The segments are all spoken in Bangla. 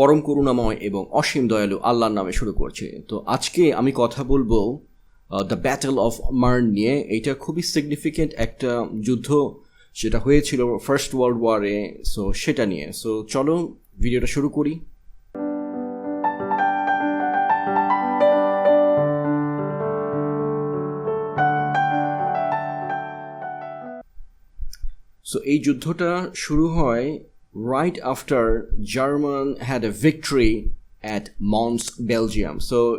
পরম করুণাময় এবং অসীম দয়ালু আল্লাহর নামে শুরু করছে। তো আজকে আমি কথা বলব দ্য ব্যাটেল অফ মার্ন নিয়ে। এটা খুবই সিগনিফিকেন্ট একটা যুদ্ধ যেটা হয়েছিল ফার্স্ট ওয়ার্ল্ড ওয়ারে সো সেটা নিয়ে। সো চলো ভিডিওটা শুরু করি। সো এই যুদ্ধটা শুরু হয় right after German had a victory at Mons Belgium so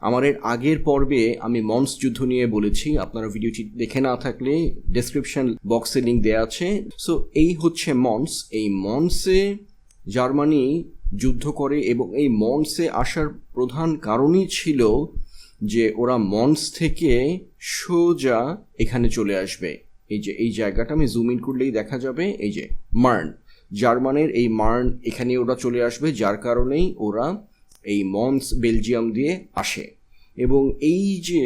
আমার এর আগের পর্বে আমি মন্স যুদ্ধ নিয়ে বলেছি। আপনারা ভিডিওটি দেখে না থাকলে ডেসক্রিপশন বক্সে লিঙ্ক দেওয়া আছে। সো এই হচ্ছে মন্স। এই মন্সে জার্মানি যুদ্ধ করে এবং এই মন্সে আসার প্রধান কারণই ছিল যে ওরা মন্স থেকে সোজা এখানে চলে আসবে। এই যে, এই জায়গাটা আমি জুম ইন করলেই দেখা যাবে। এই যে, মার্ন। জার্মানের এই মার্ন এখানে ওরা চলে আসবে, যার কারণেই ওরা এই মন্স বেলজিয়াম দিয়ে আসে। এবং এই যে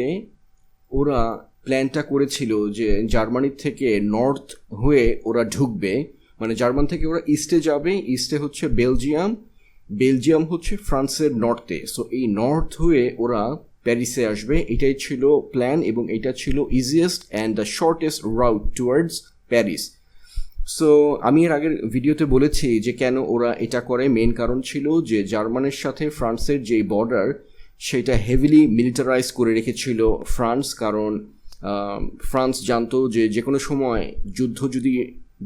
ওরা প্ল্যানটা করেছিল যে জার্মানির থেকে নর্থ হয়ে ওরা ঢুকবে মানে জার্মান থেকে ওরা ইস্টে যাবে ইস্টে হচ্ছে বেলজিয়াম বেলজিয়াম হচ্ছে ফ্রান্সের নর্থে সো এই নর্থ হয়ে ওরা প্যারিসে আসবে। এটাই ছিল প্ল্যান এবং এটা ছিল easiest and the shortest route towards Paris so আমি এর আগের ভিডিওতে বলেছি যে কেন ওরা এটা করে। মেন কারণ ছিল যে জার্মানের সাথে ফ্রান্সের যে বর্ডার সেটা হেভিলি মিলিটারাইজ করে রেখেছিল ফ্রান্স। কারণ ফ্রান্স জানতো যে যে কোনো সময় যুদ্ধ যদি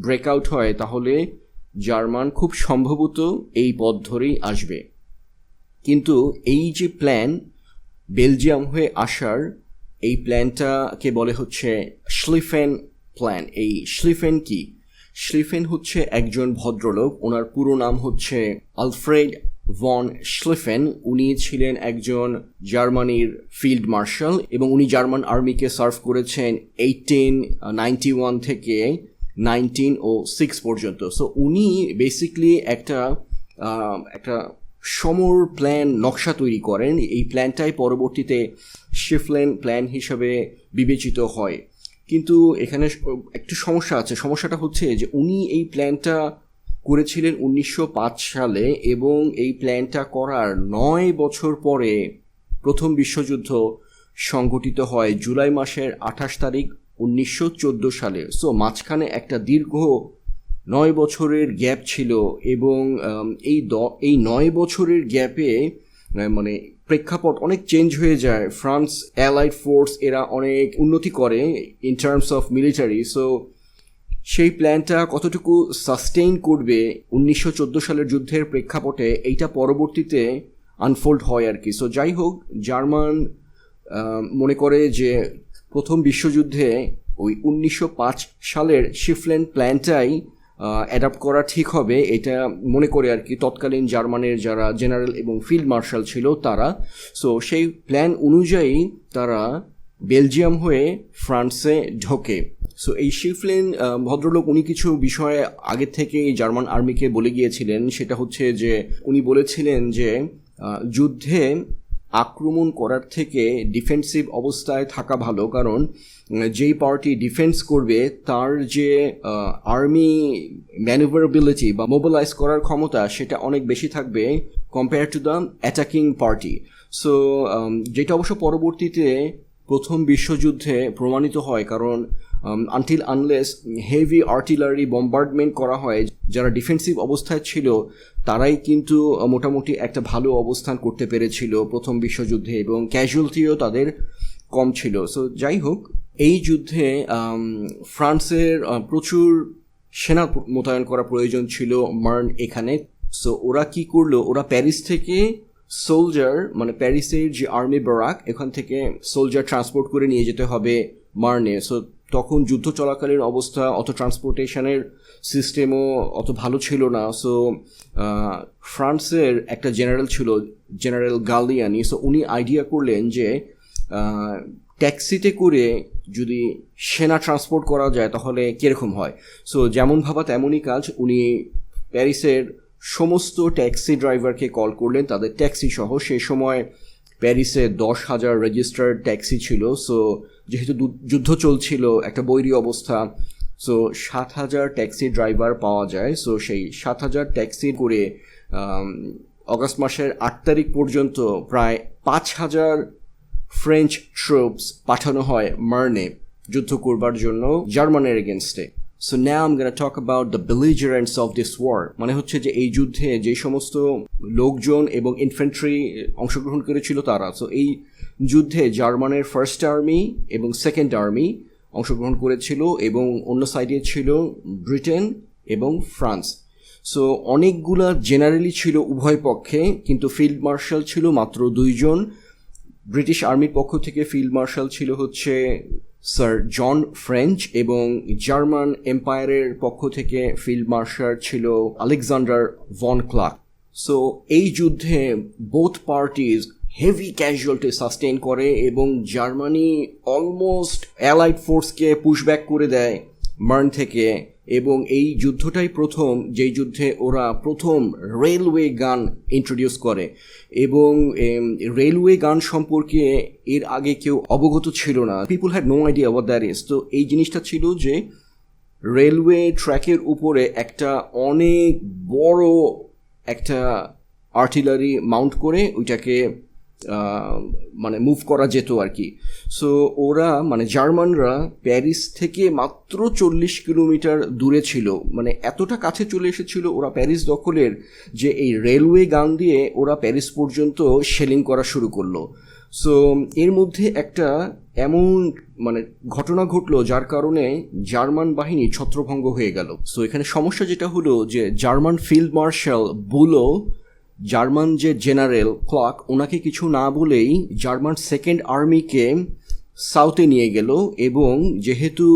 ব্রেকআউট হয়, তাহলে জার্মান খুব সম্ভবত এই পথ ধরেই আসবে। কিন্তু এই যে প্ল্যান বেলজিয়াম হয়ে আসার এই প্ল্যানটাকে বলে হচ্ছে শ্লিফেন প্ল্যান এই শ্লিফেন কি? শ্লিফেন হচ্ছে একজন ভদ্রলোক। ওনার পুরো নাম হচ্ছে আলফ্রেড ভন শ্লিফেন উনি ছিলেন একজন জার্মানির ফিল্ড মার্শাল এবং উনি জার্মান আর্মিকে সার্ভ করেছেন এইটিন নাইনটি ওয়ান থেকে নাইনটিন ও সিক্স পর্যন্ত। সো উনি বেসিকলি একটা একটা সমর প্ল্যান নকশা তৈরি করেন। এই প্ল্যানটাই পরবর্তীতে শিফলেন প্ল্যান হিসাবে বিবেচিত হয়। কিন্তু এখানে একটু সমস্যা আছে। সমস্যাটা হচ্ছে যে উনি এই প্ল্যানটা করেছিলেন উনিশশো পাঁচ সালে এবং এই প্ল্যানটা করার নয় বছর পরে প্রথম বিশ্বযুদ্ধ সংগঠিত হয় জুলাই মাসের আঠাশ তারিখ উনিশশো চোদ্দ সালে। সো মাঝখানে একটা দীর্ঘ নয় বছরের গ্যাপ ছিল এবং এই দ এই নয় বছরের গ্যাপে মানে প্রেক্ষাপট অনেক চেঞ্জ হয়ে যায়। ফ্রান্স অ্যালাইড ফোর্স এরা অনেক উন্নতি করে in terms of military so সেই প্ল্যানটা কতটুকু সাস্টেইন করবে উনিশশো চোদ্দ সালের যুদ্ধের প্রেক্ষাপটে, এইটা পরবর্তীতে আনফোল্ড হয় আর কি। সো যাই হোক, জার্মান মনে করে যে প্রথম বিশ্বযুদ্ধে ওই উনিশশো পাঁচ সালের শিফলেন প্ল্যানটাই অ্যাডাপ্ট করা ঠিক হবে, এটা মনে করে আর কি তৎকালীন জার্মানের যারা জেনারেল এবং ফিল্ড মার্শাল ছিল তারা। সো সেই প্ল্যান অনুযায়ী তারা বেলজিয়াম হয়ে ফ্রান্সে ঢোকে। সো এই শিফলেন ভদ্রলোক উনি কিছু বিষয়ে আগে থেকে জার্মান আর্মিকে বলে গিয়েছিলেন। সেটা হচ্ছে যে, উনি বলেছিলেন যে যুদ্ধে আক্রমণ করার থেকে ডিফেন্সিভ অবস্থায় থাকা ভালো, কারণ যেই পার্টি ডিফেন্স করবে, তার যে আর্মি ম্যানুভারেবিলিটি বা মোবিলাইজ করার ক্ষমতা, সেটা অনেক বেশি থাকবে compare to the attacking party so যেটা অবশ্য পরবর্তীতে প্রথম বিশ্বযুদ্ধে প্রমাণিত হয়, কারণ until unless heavy artillery bombardment করা হয়, যারা ডিফেন্সিভ অবস্থায় ছিল, তারাই কিন্তু মোটামুটি একটা ভালো অবস্থান করতে পেরেছিল প্রথম বিশ্বযুদ্ধে এবং ক্যাজুয়ালিটিও তাদের কম ছিল। সো যাই হোক, এই যুদ্ধে ফ্রান্সের প্রচুর সেনা মোতায়েন করা প্রয়োজন ছিল মার্ন এখানে। সো ওরা কি করল? ওরা প্যারিস থেকে সোলজার মানে প্যারিসের যে আর্মি ব্যারাক এখান থেকে সোলজার ট্রান্সপোর্ট করে নিয়ে যেতে হবে মার্নে। সো তখন যুদ্ধ চলাকালীন অবস্থা, অত ট্রান্সপোর্টেশনের সিস্টেমও অত ভালো ছিল না। সো ফ্রান্সের একটা জেনারেল ছিল জেনারেল গালিয়ানি সো উনি আইডিয়া করলেন যে ট্যাক্সিতে করে যদি সেনা ট্রান্সপোর্ট করা যায়, তাহলে কীরকম হয়? সো যেমন ভাবা তেমনই কাজ। উনি প্যারিসের সমস্ত ট্যাক্সি ড্রাইভারকে কল করলেন, তাদের ট্যাক্সি সহ। সেই সময় প্যারিসে দশ হাজার রেজিস্টার্ড ট্যাক্সি ছিল। সো যেহেতু যুদ্ধ চলছিল, একটা বৈরী অবস্থা সো সাত হাজার ট্যাক্সি ড্রাইভার পাওয়া যায় সো সেই সাত হাজার ট্যাক্সি করে অগস্ট মাসের আট তারিখ পর্যন্ত প্রায় পাঁচ হাজার ফ্রেঞ্চ ট্রুপস পাঠানো হয় মার্নে যুদ্ধ করবার জন্য জার্মানের এগেনস্টে so now um talk about the belligerents of this war মানে হচ্ছে যে এই যুদ্ধে যে সমস্ত লোকজন এবং ইনফেন্ট্রি অংশগ্রহণ করেছিল তারা। সো এই যুদ্ধে জার্মানের ফার্স্ট আর্মি এবং সেকেন্ড আর্মি অংশগ্রহণ করেছিল এবং অন্য সাইডে ছিল ব্রিটেন এবং ফ্রান্স। সো অনেকগুলা জেনারেলি ছিল উভয় পক্ষে, কিন্তু ফিল্ড মার্শাল ছিল মাত্র দুইজন। ব্রিটিশ আর্মির পক্ষ থেকে ফিল্ড মার্শাল ছিল হচ্ছে স্যার জন ফ্রেঞ্চ এবং জার্মান এম্পায়ারের পক্ষ থেকে ফিল্ড মার্শাল ছিল আলেকজান্ডার ভন ক্লার্ক সো এই যুদ্ধে both parties heavy casualty sustain করে এবং জার্মানি অলমোস্ট অ্যালাইড ফোর্সকে পুশব্যাক করে দেয় মার্ন থেকে এবং এই যুদ্ধটাই প্রথম যেই যুদ্ধে ওরা প্রথম রেলওয়ে গান ইন্ট্রোডিউস করে এবং রেলওয়ে গান সম্পর্কে এর আগে কেউ অবগত ছিল না। People had no idea what that is তো এই জিনিসটা ছিল যে রেলওয়ে ট্র্যাকের উপরে একটা অনেক বড় একটা আর্টিলারি মাউন্ট করে ওইটাকে মানে মুভ করা যেত আর কি সো ওরা মানে জার্মানরা প্যারিস থেকে মাত্র চল্লিশ কিলোমিটার দূরে ছিল। মানে এতটা কাছে চলে এসেছিল ওরা প্যারিস দখলের যে এই রেলওয়ে গান দিয়ে ওরা প্যারিস পর্যন্ত শেলিং করা শুরু করল। সো এর মধ্যে একটা এমন মানে ঘটনা ঘটলো যার কারণে জার্মান বাহিনী ছত্রভঙ্গ হয়ে গেল। সো এখানে সমস্যা যেটা হলো যে German field marshal Bulow German যে জেনারেল ক্লক ওনাকে কিছু না বলেই জার্মান সেকেন্ড আর্মিকে সাউথে নিয়ে গেল এবং যেহেতু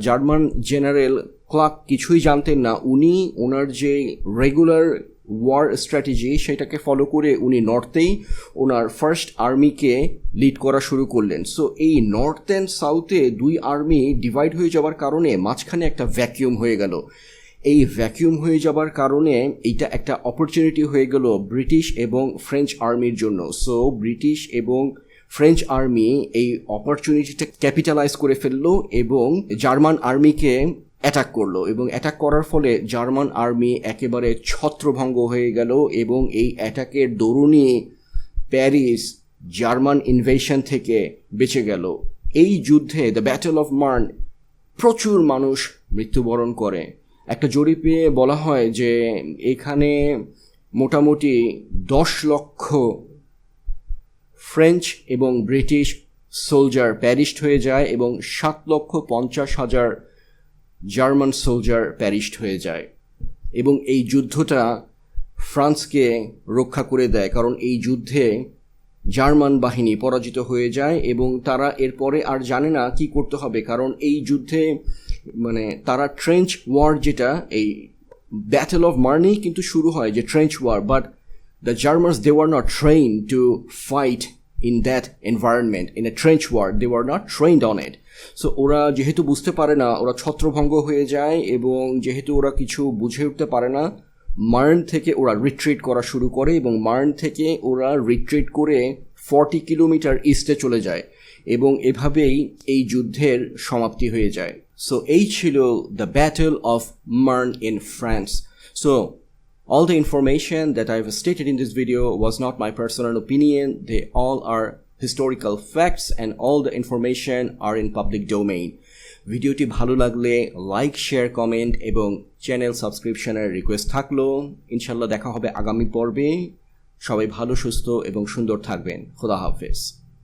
জার্মান জেনারেল ক্লার্ক কিছুই জানতেন না, উনি ওনার যে রেগুলার ওয়ার স্ট্র্যাটেজি সেটাকে ফলো করে উনি নর্থেই ওনার ফার্স্ট আর্মিকে লিড করা শুরু করলেন। সো এই নর্থ অ্যান্ড সাউথে দুই আর্মি ডিভাইড হয়ে যাওয়ার কারণে মাঝখানে একটা ভ্যাকিউম হয়ে গেল। এই ভ্যাকিউম হয়ে যাবার কারণে এইটা একটা অপরচুনিটি হয়ে গেল ব্রিটিশ এবং ফ্রেঞ্চ আর্মির জন্য। সো ব্রিটিশ এবং ফ্রেঞ্চ আর্মি এই অপরচুনিটিটা ক্যাপিটালাইজ করে ফেলল এবং জার্মান আর্মিকে অ্যাটাক করল এবং অ্যাটাক করার ফলে জার্মান আর্মি একেবারে ছত্রভঙ্গ হয়ে গেল এবং এই অ্যাটাকের দরুনই প্যারিস জার্মান ইনভেশন থেকে বেঁচে গেল। এই যুদ্ধে দ্য ব্যাটেল অফ মার্ন প্রচুর মানুষ মৃত্যুবরণ করে। একটা জরিপে বলা হয় যে এখানে মোটামুটি দশ লক্ষ ফ্রেঞ্চ এবং ব্রিটিশ সোলজার প্যারিস্ট হয়ে যায় এবং সাত লক্ষ পঞ্চাশ হাজার জার্মান সোলজার প্যারিস্ট হয়ে যায়। এবং এই যুদ্ধটা ফ্রান্সকে রক্ষা করে দেয়, কারণ এই যুদ্ধে জার্মান বাহিনী পরাজিত হয়ে যায় এবং তারা এরপরে আর জানে না কি করতে হবে, কারণ এই যুদ্ধে মানে তারা ট্রেঞ্চ ওয়ার যেটা, এই ব্যাটেল অফ মার্নি কিন্তু শুরু হয় যে trench war but the Germans they were not trained to fight in that environment, in a trench war. They were not trained on it. So ওরা যেহেতু বুঝতে পারে না, ওরা ছত্রভঙ্গ হয়ে যায় এবং যেহেতু ওরা কিছু বুঝে উঠতে পারে না মার্ন থেকে ওরা রিট্রিট করা শুরু করে এবং মার্ন থেকে ওরা রিট্রিট করে ফর্টি কিলোমিটার ইস্টে চলে যায় এবং এভাবেই এই যুদ্ধের সমাপ্তি হয়ে যায়। সো এই ছিল the battle of Marne in France so All the information that I've stated in this video was not my personal opinion. They all are historical facts and all the information are in public domain. ভিডিওটি ভালো লাগলে লাইক শেয়ার কমেন্ট এবং চ্যানেল সাবস্ক্রিপশনের রিকোয়েস্ট থাকল ইনশাল্লাহ দেখা হবে আগামী পর্বে সবাই ভালো সুস্থ এবং সুন্দর থাকবেন খোদা হাফেজ